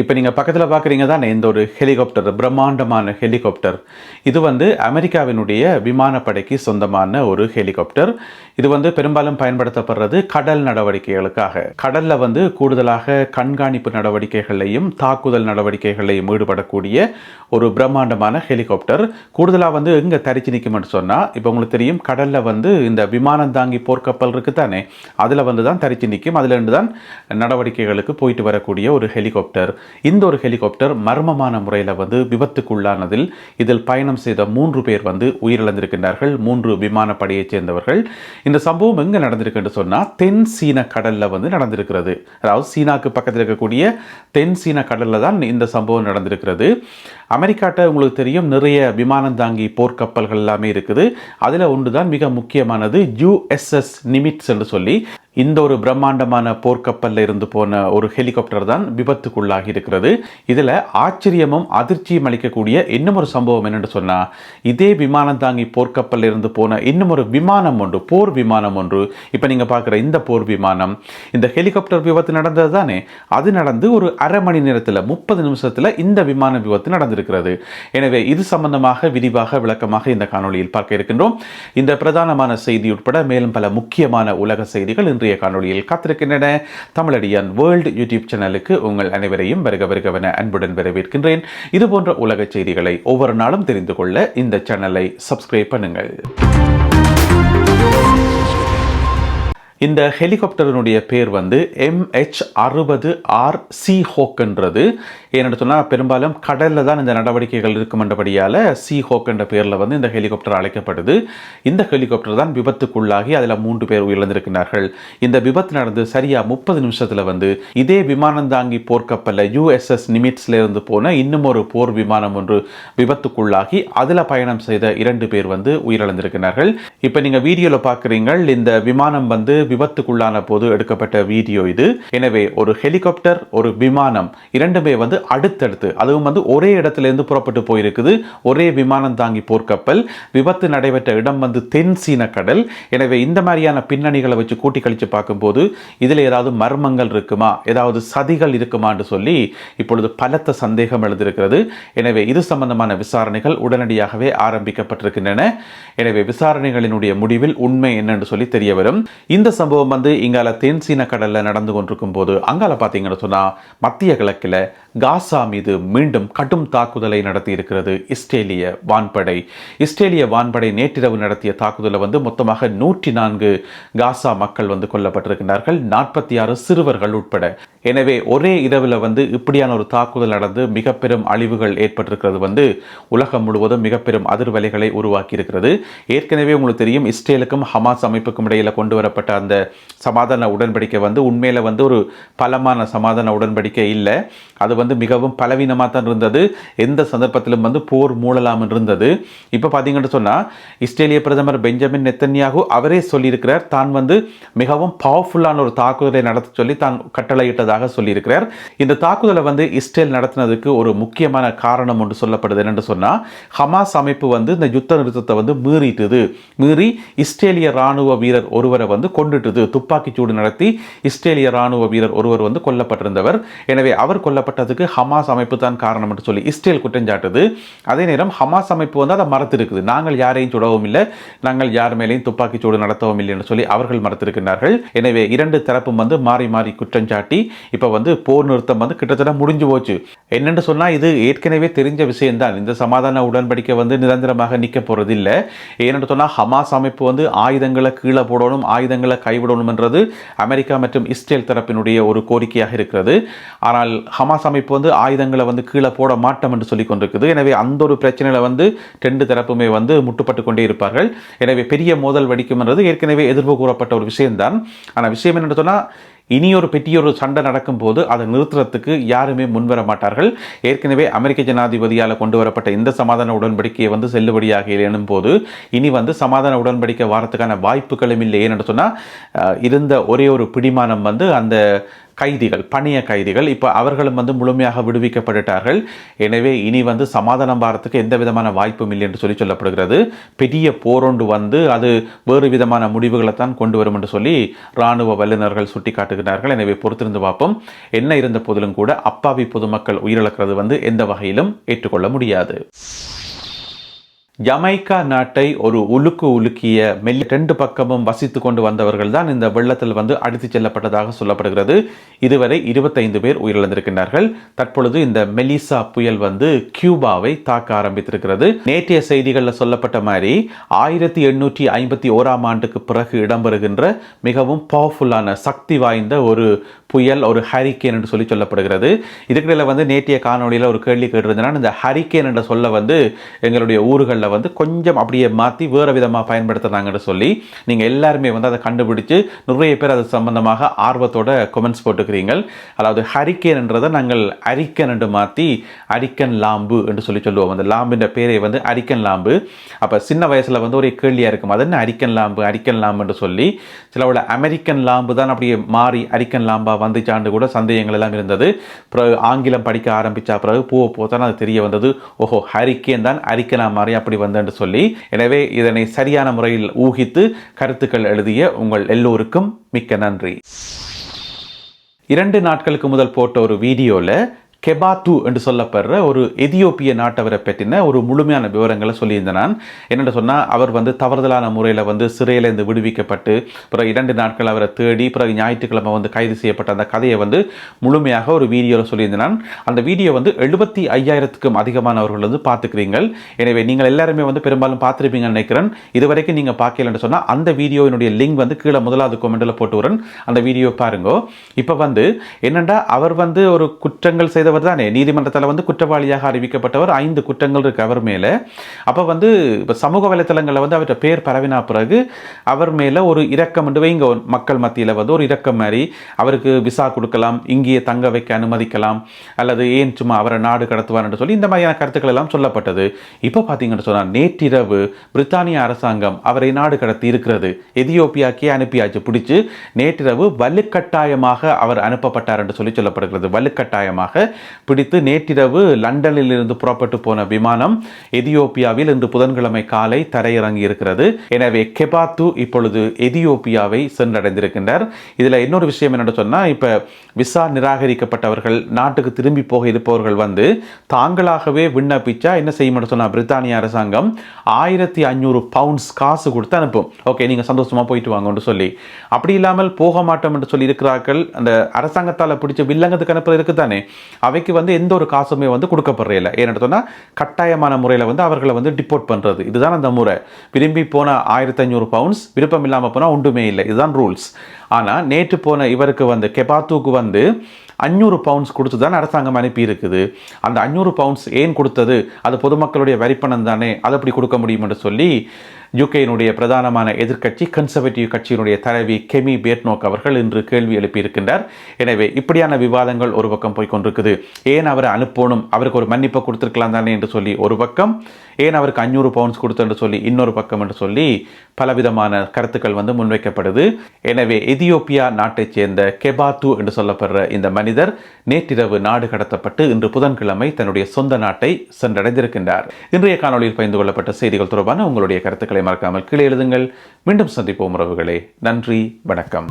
இப்போ நீங்கள் பக்கத்தில் பார்க்குறீங்க தான் இந்த ஒரு ஹெலிகாப்டர் பிரம்மாண்டமான ஹெலிகாப்டர். இது வந்து அமெரிக்காவினுடைய விமானப்படைக்கு சொந்தமான ஒரு ஹெலிகாப்டர். இது வந்து பெரும்பாலும் பயன்படுத்தப்படுறது கடல் நடவடிக்கைகளுக்காக. கடலில் வந்து கூடுதலாக கண்காணிப்பு நடவடிக்கைகளையும் தாக்குதல் நடவடிக்கைகளையும் ஈடுபடக்கூடிய ஒரு பிரம்மாண்டமான ஹெலிகாப்டர். கூடுதலாக வந்து எங்கே தரிச்சு நிற்கும்னு சொன்னால் இப்போ உங்களுக்கு தெரியும் கடலில் வந்து இந்த விமானம் தாங்கி போர்க்கப்பல் இருக்கு தானே? அதில் வந்து தான் தரிச்சு நிற்கும் அதில் இருந்து தான் நடவடிக்கைகளுக்கு போயிட்டு வரக்கூடிய ஒரு ஹெலிகாப்டர். இந்த ஒரு ஹெலிகாப்டர் மர்மமான முறையில் வந்து விபத்துக்குள்ளானதில் இதில் பயணம் செய்த மூன்று பேர் வந்து உயிரிழந்திருக்கின்றார்கள். மூன்று விமானப்படையைச் சேர்ந்தவர்கள். இந்த சம்பவம் எங்கே நடந்திருக்குன்னு சொன்னால் தென் சீன கடலில் வந்து நடந்திருக்கிறது. அதாவது சீனாக்கு பக்கத்தில் இருக்கக்கூடிய தென் சீன கடலில் தான் இந்த சம்பவம் நடந்திருக்கிறது. அமெரிக்காட்ட உங்களுக்கு தெரியும் நிறைய விமானம் தாங்கி போர்க்கப்பல்கள் எல்லாமே இருக்குது. அதில் ஒன்று தான் மிக முக்கியமானது யுஎஸ்எஸ் நிமிட்ஸ் என்று சொல்லி இந்த ஒரு பிரம்மாண்டமான போர்க்கப்பல்ல இருந்து போன ஒரு ஹெலிகாப்டர் தான் விபத்துக்குள்ளாகி இருக்கிறது. இதில் ஆச்சரியமும் அதிர்ச்சியும் அளிக்கக்கூடிய இன்னும் ஒரு சம்பவம் என்னென்னு சொன்னால் இதே விமானம் தாங்கி போர்க்கப்பல்ல இருந்து போன இன்னும் ஒரு விமானம் ஒன்று போர் விமானம் ஒன்று. இப்போ நீங்கள் பார்க்குற இந்த போர் விமானம் இந்த ஹெலிகாப்டர் விபத்து நடந்தது தானே? அது நடந்து ஒரு அரை மணி நேரத்தில் முப்பது நிமிஷத்தில் இந்த விமான விபத்து நடந்திருக்கிறது. எனவே இது சம்பந்தமாக விரிவாக விளக்கமாக இந்த காணொளியில் பார்க்க இருக்கின்றோம். இந்த பிரதானமான செய்தி உட்பட மேலும் பல முக்கியமான உலக செய்திகள் இன்றைய காணொளியில் காத்திருக்கின்றன. தமிழடியான் வேர்ல்டு யூடியூப் சேனலுக்கு உங்கள் அனைவரையும் வருக வருகவென அன்புடன் வரவேற்கின்றேன். இது போன்ற உலக செய்திகளை ஒவ்வொரு நாளும் தெரிந்து கொள்ள இந்த சேனலை சப்ஸ்கிரைப் பண்ணுங்கள். இந்த ஹெலிகாப்டரினுடைய பேர் வந்து எம்ஹெச் அறுபது ஆர் சி ஹோக்ன்றது ஏன்னு சொன்னால் பெரும்பாலும் கடலில் தான் இந்த நடவடிக்கைகள் இருக்குமென்றபடியால் சி ஹோக் என்ற பேரில் வந்து இந்த ஹெலிகாப்டர் அழைக்கப்படுது. இந்த ஹெலிகாப்டர் தான் விபத்துக்குள்ளாகி அதில் மூன்று பேர் உயிரிழந்திருக்கிறார்கள். இந்த விபத்து நடந்து சரியாக முப்பது நிமிஷத்தில் வந்து இதே விமானந்தாங்கி போர்க்கப்பலில் யூஎஸ்எஸ் நிமிட்ஸில் இருந்து போன இன்னும் ஒரு போர் விமானம் ஒன்று விபத்துக்குள்ளாகி அதில் பயணம் செய்த இரண்டு பேர் வந்து உயிரிழந்திருக்கிறார்கள். இப்போ நீங்கள் வீடியோவில் பார்க்குறீங்கள் இந்த விமானம் வந்து விபத்துக்குள்ளான போது எடுக்கப்பட்ட வீடியோ இது. எனவே ஒரு ஹெலிகாப்டர் ஒரு விமானம் இரண்டுமே வந்து அடுத்தடுத்து அதுவும் வந்து ஒரே இடத்துல இருந்து புறப்பட்டு போயிருக்குது. ஒரே விமானம் தாங்கி போர்க்கப்பல். விபத்து நடைபெற்ற இடம் வந்து தென் சீன கடல். எனவே இந்த மாதிரியான பின்னணிகளை வச்சு கூட்டி கழிச்சு பார்க்கும்போது இதில் ஏதாவது மர்மங்கள் இருக்குமா? ஏதாவது சதிகள் இருக்குமான்னு சொல்லி இப்பொழுது பலத்த சந்தேகம் எழுந்திருக்கிறது. எனவே இது சம்பந்தமான விசாரணைகள் உடனடியாகவே ஆரம்பிக்கப்பட்டிருக்கின்றன. எனவே விசாரணைகளினுடைய முடிவில் உண்மை என்னன்னு சொல்லி தெரிய வரும். இந்த சம்பவம் வந்து இங்கால தென் சீன கடலில் நடந்து கொண்டிருக்கும் போது அங்கால பார்த்தீங்கன்னு சொன்னா மத்திய கிழக்கில் காசா மீது மீண்டும் கடும் தாக்குதலை நடத்தி இருக்கிறது இஸ்ரேலிய வான்படை. இஸ்ரேலிய வான்படை நேற்றிரவு நடத்திய தாக்குதலை வந்து மொத்தமாக நூற்றி நான்கு காசா மக்கள் வந்து கொல்லப்பட்டிருக்கிறார்கள். நாற்பத்தி ஆறு சிறுவர்கள் உட்பட. எனவே ஒரே இரவில் வந்து இப்படியான ஒரு தாக்குதல் நடந்து மிக பெரும் அழிவுகள் ஏற்பட்டிருக்கிறது வந்து உலகம் முழுவதும் மிக பெரும் அதிர்வலைகளை உருவாக்கி இருக்கிறது ஏற்கனவே உங்களுக்கு தெரியும் இஸ்ரேலுக்கும் ஹமாஸ் அமைப்புக்கும் இடையில கொண்டு வரப்பட்ட அந்த சமாதான உடன்படிக்கை வந்து உண்மையில் வந்து ஒரு பலமான சமாதான உடன்படிக்கை இல்லை. அது வந்து மிகவும் பலவீனமாக தான் இருந்தது. எந்த சந்தர்ப்பத்திலும் வந்து போர் மூழலாம் இருந்தது. இப்போ பார்த்தீங்கன்னு சொன்னால் இஸ்ரேலிய பிரதமர் பெஞ்சமின் நெத்தன்யாகு அவரே சொல்லியிருக்கிறார். தான் வந்து மிகவும் பவர்ஃபுல்லான ஒரு தாக்குதலை நடத்த சொல்லி தான் கட்டளையிட்டதாக சொல்லியிருக்கிறார். இந்த தாக்குதலை வந்து இஸ்ரேல் நடத்தினதுக்கு ஒரு முக்கியமான காரணம் ஒன்று சொல்லப்படுது என்னென்று சொன்னால் ஹமாஸ் அமைப்பு வந்து இந்த யுத்த நிறுத்தத்தை வந்து மீறிட்டுது. மீறி இஸ்ரேலிய ராணுவ வீரர் ஒருவரை வந்து கொண்டு துப்பாக்கி சூடு நடத்தி இஸ்ரேலிய ராணுவ வீரர் ஒருவர் வந்து கொல்லப்பட்டிருந்தவர். எனவே அவர் கொல்லப்பட்டதுக்கு ஹமாஸ் அமைப்பு தான் காரணம் என்று சொல்லி இஸ்ரேல் குற்றஞ்சாட்டுது அதே நேரம் ஹமாஸ் அமைப்பு வந்து அதை மறத்திருக்குது. நாங்கள் யாரையும் சுடவும் இல்லை நாங்கள் யார் மேலேயும் துப்பாக்கி சூடு நடத்தவும் இல்லை என்று சொல்லி அவர்கள் மறத்திருக்கிறார்கள். எனவே இரண்டு தரப்பும் வந்து மாறி மாறி குற்றஞ்சாட்டி இப்போ வந்து போர் நிறுத்தம் வந்து கிட்டத்தட்ட முடிஞ்சு போச்சு. என்னென்னு சொன்னால் இது ஏற்கனவே தெரிஞ்ச விஷயம்தான். இந்த சமாதான உடன்படிக்கை வந்து நிரந்தரமாக நிற்க போறது இல்லை ஏனென்று சொன்னால் ஹமாஸ் அமைப்பு வந்து ஆயுதங்களை கீழே போடணும் ஆயுதங்களை கைவிடணும்ன்றது அமெரிக்கா மற்றும் இஸ்ரேல் தரப்பினுடைய ஒரு கோரிக்கையாக இருக்கிறது. ஆனால் ஹமாஸ் அமைப்பு வந்து ஆயுதங்களை வந்து கீழே போட மாட்டோம் என்று சொல்லி கொண்டிருக்குது. எனவே அந்த ஒரு பிரச்சனையில் வந்து ரெண்டு தரப்புமே வந்து முட்டுப்பட்டு கொண்டே இருப்பார்கள். எனவே பெரிய மோதல் வெடிக்கும் என்றது ஏற்கனவே எதிர்ப்பு கூறப்பட்ட ஒரு விஷயம்தான். ஆனால் விஷயம் என்னென்னு சொன்னால் இனி ஒரு பெட்டியொரு சண்டை நடக்கும்போது அதை நிறுத்துறதுக்கு யாருமே முன்வர மாட்டார்கள். ஏற்கனவே அமெரிக்க ஜனாதிபதியால் கொண்டு வரப்பட்ட இந்த சமாதான உடன்படிக்கையை வந்து செல்லுபடியாக எனும் போது இனி வந்து சமாதான உடன்படிக்கை வாரத்துக்கான வாய்ப்புகளும் இல்லை ஏன்னு சொன்னால் இருந்த ஒரே ஒரு பிடிமானம் வந்து அந்த கைதிகள் பணிய கைதிகள். இப்போ அவர்களும் வந்து முழுமையாக விடுவிக்கப்பட்டுட்டார்கள். எனவே இனி வந்து சமாதானம் பாரத்துக்கு எந்த விதமான வாய்ப்பும் இல்லை என்று சொல்லி சொல்லப்படுகிறது. பெரிய போரொண்டு வந்து அது வேறு விதமான முடிவுகளை தான் கொண்டு வரும் என்று சொல்லி இராணுவ வல்லுநர்கள் சுட்டிக்காட்டுகிறார்கள். எனவே பொறுத்திருந்து பார்ப்போம். என்ன இருந்த போதிலும் கூட அப்பாவி பொதுமக்கள் உயிரிழக்கிறது வந்து எந்த வகையிலும் ஏற்றுக்கொள்ள முடியாது. ஜமைக்கா நாட்டை ஒரு உலுக்கு உலுக்கிய மெல்ல ரெண்டு பக்கமும் வசித்து கொண்டு வந்தவர்கள் தான் இந்த வெள்ளத்தில் வந்து அடித்துச் செல்லப்பட்டதாக சொல்லப்படுகிறது. இதுவரை இருபத்தைந்து பேர் உயிரிழந்திருக்கின்றார்கள். தற்பொழுது இந்த மெலிசா புயல் வந்து கியூபாவை தாக்க ஆரம்பித்திருக்கிறது. நேற்றைய செய்திகளில் சொல்லப்பட்ட மாதிரி ஆயிரத்தி எண்ணூற்றி ஐம்பத்தி ஓராம் ஆண்டுக்கு பிறகு இடம்பெறுகின்ற மிகவும் பவர்ஃபுல்லான சக்தி வாய்ந்த ஒரு புயல் ஒரு ஹரிக்கேன் என்று சொல்லி சொல்லப்படுகிறது. இதுக்கிடையில் வந்து நேற்றைய காணொலியில் ஒரு கேள்வி கேட்டிருந்தேன்னா இந்த ஹரிக்கேன் என்ற சொல்ல வந்து எங்களுடைய ஊர்களில் வந்து கொஞ்சம் அப்படியே மாற்றி வேறு விதமாக பயன்படுத்துகிறாங்கன்னு சொல்லி நீங்கள் எல்லாருமே வந்து அதை கண்டுபிடிச்சு நிறைய பேர் அது சம்பந்தமாக ஆர்வத்தோட கொமெண்ட்ஸ் போட்டுக்கிறீங்கள் அதாவது ஹரிக்கேன் என்றதை நாங்கள் அரிக்கன் என்று மாற்றி அரிக்கன் லாம்பு என்று சொல்லி சொல்லுவோம். அந்த லாம்புன்ற பேரை வந்து அரிக்கன் லாம்பு. அப்போ சின்ன வயசில் வந்து ஒரு கேள்வியாக இருக்கும். அது என்ன? அரிக்கன் லாம்பு அரிக்கன் லாம்பு என்று சொல்லி சிலவோட அமெரிக்கன் லாம்பு தான் அப்படியே மாறி அரிக்கன் லாம்பாக வந்துச்சாண்டு கூட சந்தேகங்கள் எல்லாம் இருந்தது. பிறகு ஆங்கிலம் படிக்க ஆரம்பித்தா பிறகு போக போதான் அது தெரிய வந்தது. ஓஹோ ஹரிக்கேன் தான் அரிக்கனா மாதிரி அப்படி வந்தேன்னு சொல்லி. எனவே இதனை சரியான முறையில் ஊகித்து கருத்துக்கள் எழுதிய உங்கள் எல்லோருக்கும் மிக்க நன்றி. இரண்டு நாட்களுக்கு முதல் போட்ட ஒரு வீடியோவில் கெபாத்து என்று சொல்லப்படுற ஒரு எதியோப்பிய நாட்டவரை பற்றின ஒரு முழுமையான விவரங்களை சொல்லியிருந்தேன் நான். என்னென்னு சொன்னால் அவர் வந்து தவறுதலான முறையில் வந்து சிறையிலேருந்து விடுவிக்கப்பட்டு பிறகு இரண்டு நாட்கள் அவரை தேடி பிறகு ஞாயிற்றுக்கிழமை வந்து கைது செய்யப்பட்ட அந்த கதையை வந்து முழுமையாக ஒரு வீடியோவில் சொல்லியிருந்தேன் நான். அந்த வீடியோ வந்து எழுபத்தி ஐயாயிரத்துக்கும் அதிகமானவர்கள் வந்து பார்த்துக்கிறீங்கள் எனவே நீங்கள் எல்லாருமே வந்து பெரும்பாலும் பார்த்துருப்பீங்கன்னு நினைக்கிறேன். இதுவரைக்கும் நீங்கள் பார்க்கலன்னு சொன்னால் அந்த வீடியோவினுடைய லிங்க் வந்து கீழே முதலாவது கொமெண்டில் போட்டு வரேன் அந்த வீடியோ பாருங்க. இப்போ வந்து என்னென்னா அவர் வந்து ஒரு குற்றங்கள் செய்த செய்தவர் தானே. நீதிமன்றத்தில் வந்து குற்றவாளியாக அறிவிக்கப்பட்டவர் ஐந்து குற்றங்கள் இருக்கு அவர் மேலே. அப்போ வந்து இப்போ சமூக வலைத்தளங்களில் வந்து அவர்கிட்ட பேர் பரவினா பிறகு அவர் மேலே ஒரு இரக்கம் என்று வைங்க மக்கள் மத்தியில் வந்து ஒரு இரக்கம் மாதிரி அவருக்கு விசா கொடுக்கலாம் இங்கேயே தங்க வைக்க அனுமதிக்கலாம் அல்லது ஏன் சும்மா அவரை நாடு கடத்துவார்னு சொல்லி இந்த மாதிரியான கருத்துக்கள் எல்லாம் சொல்லப்பட்டது. இப்போ பார்த்தீங்கன்னு சொன்னால் நேற்றிரவு பிரித்தானிய அரசாங்கம் அவரை நாடு கடத்தி இருக்கிறது. எதியோப்பியாக்கே அனுப்பியாச்சு. பிடிச்சி நேற்றிரவு வலுக்கட்டாயமாக அவர் அனுப்பப்பட்டார் என்று சொல்லி சொல்லப்படுகிறது. வலுக்கட்டாயமாக பிடித்து நேற்றிரவு லண்டனில் இருந்து புறப்பட்டு போன விமானம் எதியோப்பியாவில் இன்று புதன்கிழமை காலை தரையிறங்கி இருக்கிறது எனவே கெபாத்து இப்பொழுது எதியோப்பியாவை சென்றடைந்திருக்கின்றார். இதில் இன்னொரு விஷயம் என்னென்னு சொன்னால் இப்போ விசா நிராகரிக்கப்பட்டவர்கள் நாட்டுக்கு திரும்பி போக இருப்பவர்கள் வந்து தாங்களாகவே விண்ணப்பிச்சா என்ன செய்யும் சொன்னால் பிரித்தானிய அரசாங்கம் ஆயிரத்தி ஐநூறு பவுண்ட்ஸ் காசு கொடுத்து அனுப்பும். ஓகே நீங்கள் சந்தோஷமாக போயிட்டு வாங்கன்னு சொல்லி. அப்படி இல்லாமல் போக மாட்டோம் என்று சொல்லி இருக்கிறார்கள் அந்த அரசாங்கத்தால் பிடிச்ச வில்லங்கத்துக்கு அனுப்புறது இருக்குதானே அவைக்கு வந்து எந்த ஒரு காசுமே வந்து கொடுக்கப்படுறையில ஏன்னு சொன்னால் கட்டாயமான முறையில் வந்து அவர்களை வந்து டிப்போர்ட் பண்ணுறது இதுதான் அந்த முறை. விரும்பி போன ஆயிரத்தி ஐநூறு பவுண்ட்ஸ் விருப்பம் இல்லாமல் போனால் ஒன்றுமே இல்லை. இதுதான் ரூல்ஸ் ஆனால் நேற்று போன இவருக்கு வந்து கெபாத்துக்கு வந்து அஞ்சூறு பவுண்ட்ஸ் கொடுத்து தான் அரசாங்கம் அனுப்பி இருக்குது அந்த அஞ்சூறு பவுண்ட்ஸ் ஏன் கொடுத்தது? அது பொதுமக்களுடைய வரிப்பணம் தானே? அதை அப்படி கொடுக்க முடியும் என்று சொல்லி யுகேனுடைய பிரதானமான எதிர்க்கட்சி கன்சர்வேட்டிவ் கட்சியினுடைய தலைவி கெமி பேட்னோக் அவர்கள் இன்று கேள்வி எழுப்பியிருக்கின்றார். எனவே இப்படியான விவாதங்கள் ஒரு பக்கம் போய்கொண்டிருக்குது ஏன் அவரை அனுப்பணும்? அவருக்கு ஒரு மன்னிப்பை கொடுத்துருக்கலாம் தானே என்று சொல்லி ஒரு பக்கம். ஏன் அவருக்கு அஞ்சூறு பவுண்ட்ஸ் கொடுத்து என்று சொல்லி இன்னொரு பக்கம் என்று சொல்லி பலவிதமான கருத்துக்கள் வந்து முன்வைக்கப்படுது. எனவே எதியோப்பியா நாட்டைச் சேர்ந்த கெபாத்து என்று சொல்லப்படுற இந்த மனிதர் நேற்றிரவு நாடு கடத்தப்பட்டு இன்று புதன்கிழமை தன்னுடைய சொந்த நாட்டை சென்றடைந்திருக்கின்றார். இன்றைய காணொலியில் பகிர்ந்து கொள்ளப்பட்ட செய்திகள் தொடர்பான உங்களுடைய கருத்துக்களை மறக்காமல் கீழே எழுதுங்கள். மீண்டும் சந்திப்போம் உறவுகளே. நன்றி வணக்கம்.